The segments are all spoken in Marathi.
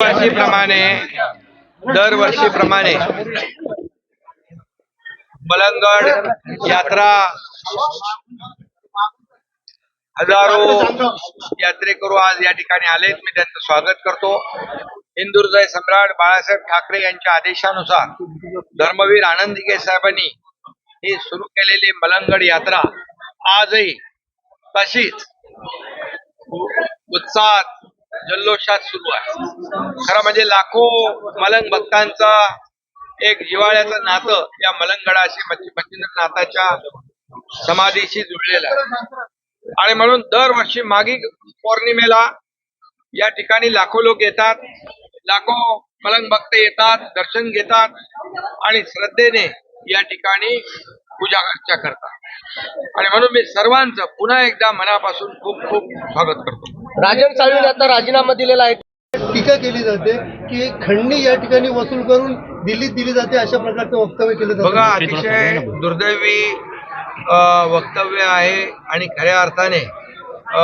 वर्षीप्रमाणे दरवर्षीप्रमाणे मलंगड यात्रा हजारो यात्रेकरू आज या ठिकाणी आलेत. मी त्यांचं स्वागत करतो. हिंदुर्जय सम्राट बाळासाहेब ठाकरे यांच्या आदेशानुसार धर्मवीर आनंदिके साहेबांनी ही सुरू केलेली मलंगड यात्रा आजही तशीच उत्साहात जल्लोषात सुरू आहे. खरं म्हणजे लाखो मलंग भक्तांचा एक जिवाळ्याचं नातं या मलंगगडाशी मच्छिंद्रनाथाच्या समाधीशी जुळलेलं आहे. आणि म्हणून दरवर्षी मागी पौर्णिमेला या ठिकाणी लाखो लोक येतात लाखो मलंग भक्त येतात दर्शन घेतात आणि श्रद्धेने या ठिकाणी पूजा अर्चा करतात. आणि म्हणून मी सर्वांचं पुन्हा एकदा मनापासून खूप खूप स्वागत करतो. राजन साळवीने आता राजीनामा दिलेला आहे. टीका केली जाते की खंडणी या ठिकाणी वसूल करून दिल्लीत दिली जाते अशा प्रकारचं वक्तव्य केलं जातं. बघा अतिशय दुर्दैवी अ, वक्तव्य आहे आणि खऱ्या अर्थाने अ,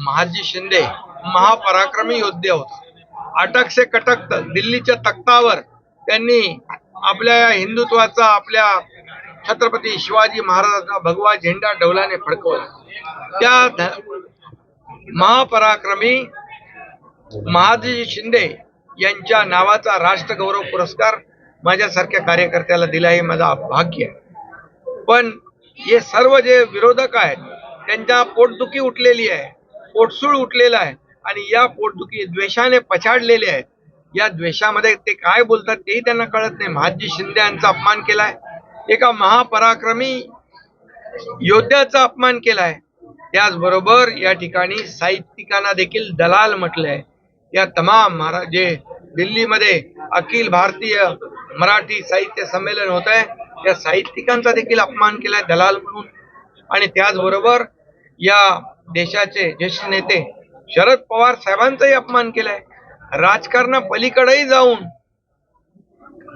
महादजी शिंदे महापराक्रमी योद्धे होता. अटक से कटक दिल्लीच्या तख्तावर त्यांनी आपल्या या हिंदुत्वाचा आपल्या छत्रपती शिवाजी महाराजांचा भगवा झेंडा डौलाने फडकवला. त्या महापराक्रमी महादजी शिंदे यांच्या नावाचा राष्ट्रगौरव पुरस्कार माझ्यासारख्या कार्यकर्त्याला दिला हे माझा भाग्य आहे. पण हे सर्व जे विरोधक आहेत त्यांच्या पोटदुखी उठलेली आहे पोटसूळ उठलेला आहे आणि या पोटदुखी द्वेषाने पछाडलेले आहेत. या द्वेषामध्ये ते काय बोलतात तेही त्यांना कळत नाही. महादजी शिंदे यांचा अपमान केलाय. एका महापराक्रमी योद्ध्याचा अपमान केलाय. त्याचबरोबर या ठिकाणी साहित्यिकांना देखील दलाल म्हटलंय. या तमाम महारा जे दिल्लीमध्ये अखिल भारतीय मराठी साहित्य संमेलन होत आहे या साहित्यिकांचा देखील अपमान केलाय दलाल म्हणून. आणि त्याचबरोबर या देशाचे ज्येष्ठ नेते शरद पवार साहेबांचाही अपमान केलाय. राजकारणा पलीकडेही जाऊन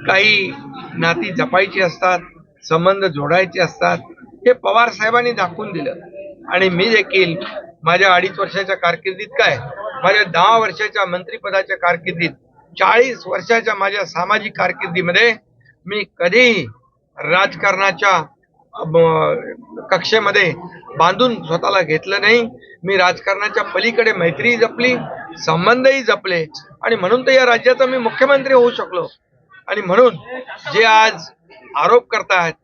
काही नाती जपायची असतात संबंध जोडायचे असतात हे पवार साहेबांनी दाखवून दिलं. आणि मी देखील माझ्या अडीच वर्षाच्या कारकिर्दीत काय? माझ्या दहा वर्षाच्या मंत्रिपदाच्या कारकिर्दीत चाळीस वर्षाच्या माझ्या सामाजिक कारकिर्दीमध्ये मी कधीही राजकारणाच्या कक्षेमध्ये बांधून स्वतःला घेतलं नाही. मी राजकारणाच्या पलीकडे मैत्रीही जपली संबंधही जपले आणि म्हणून तर या राज्याचा मी मुख्यमंत्री होऊ शकलो. आणि म्हणून जे आज आरोप करतायत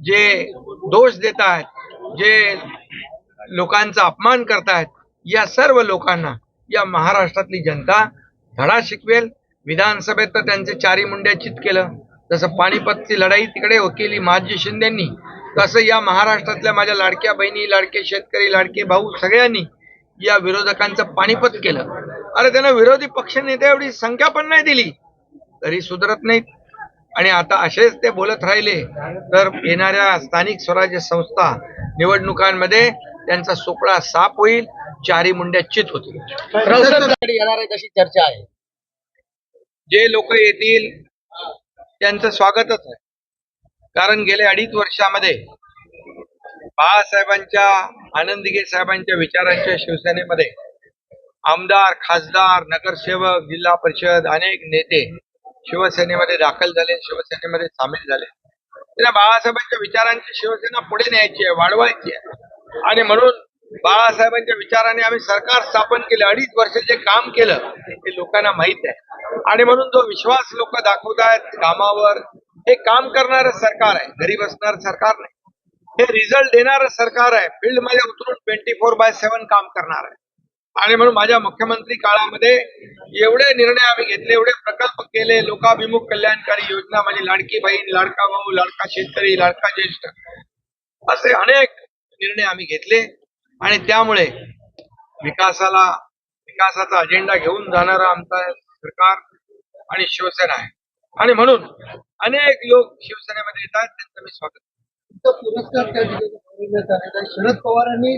जे दोष देत आहेत जे लोकांचा अपमान करतायत या सर्व लोकांना या महाराष्ट्रातली जनता धडा शिकवेल. विधानसभेत तर त्यांचे चारी मुंड्या चित केलं. जसं पानिपतची लढाई तिकडे हो केली महाजी शिंदेंनी तसं या महाराष्ट्रातल्या माझ्या लाडक्या बहिणी लाडके शेतकरी लाडके भाऊ सगळ्यांनी या विरोधकांचं पानिपत केलं. अरे त्यांना विरोधी पक्ष नेते एवढी संख्या पण नाही दिली. तरी सुधरत नाहीत. आणि आता असेच ते बोलत राहिले. तर येणाऱ्या स्थानिक स्वराज्य संस्था निवडणुकांमध्ये त्यांचा सोपळा साफ होईल चारी मुंड्या चित होतील. येणार आहे तशी चर्चा आहे. जे लोक येतील त्यांचं स्वागतच आहे. कारण गेल्या अडीच वर्षामध्ये बाळासाहेबांच्या आनंदगे साहेबांच्या विचारांच्या शिवसेनेमध्ये आमदार खासदार नगरसेवक जिल्हा परिषद अनेक नेते शिवसेनेमध्ये दाखल झाले शिवसेनेमध्ये सामील झाले. त्या बाळासाहेबांच्या विचारांची शिवसेना पुढे न्यायची आहे वाढवायची आहे. आणि म्हणून बाळासाहेबांच्या विचाराने आम्ही सरकार स्थापन केलं अडीच वर्ष जे काम केलं ते लोकांना माहीत आहे. आणि म्हणून जो विश्वास लोक दाखवत आहेत कामावर हे काम करणार सरकार आहे घरी बसणार सरकार नाही. हे रिझल्ट देणार सरकार आहे फील्डमध्ये उतरून ट्वेंटी फोर बाय सेव्हन काम करणार आहे. आणि म्हणून माझ्या मुख्यमंत्री काळामध्ये एवढे निर्णय आम्ही घेतले एवढे प्रकल्प केले लोकाभिमुख कल्याणकारी योजना माझी लाडकी बहीण लाडका भाऊ लाडका शेतकरी लाडका ज्येष्ठ असे अनेक निर्णय आम्ही घेतले आणि त्यामुळे विकासाला विकासाचा अजेंडा घेऊन जाणारा आमचा सरकार आणि शिवसेना आहे. आणि म्हणून अनेक लोक शिवसेनेमध्ये येतात त्यांचं मी स्वागत पुरस्कार शरद पवारांनी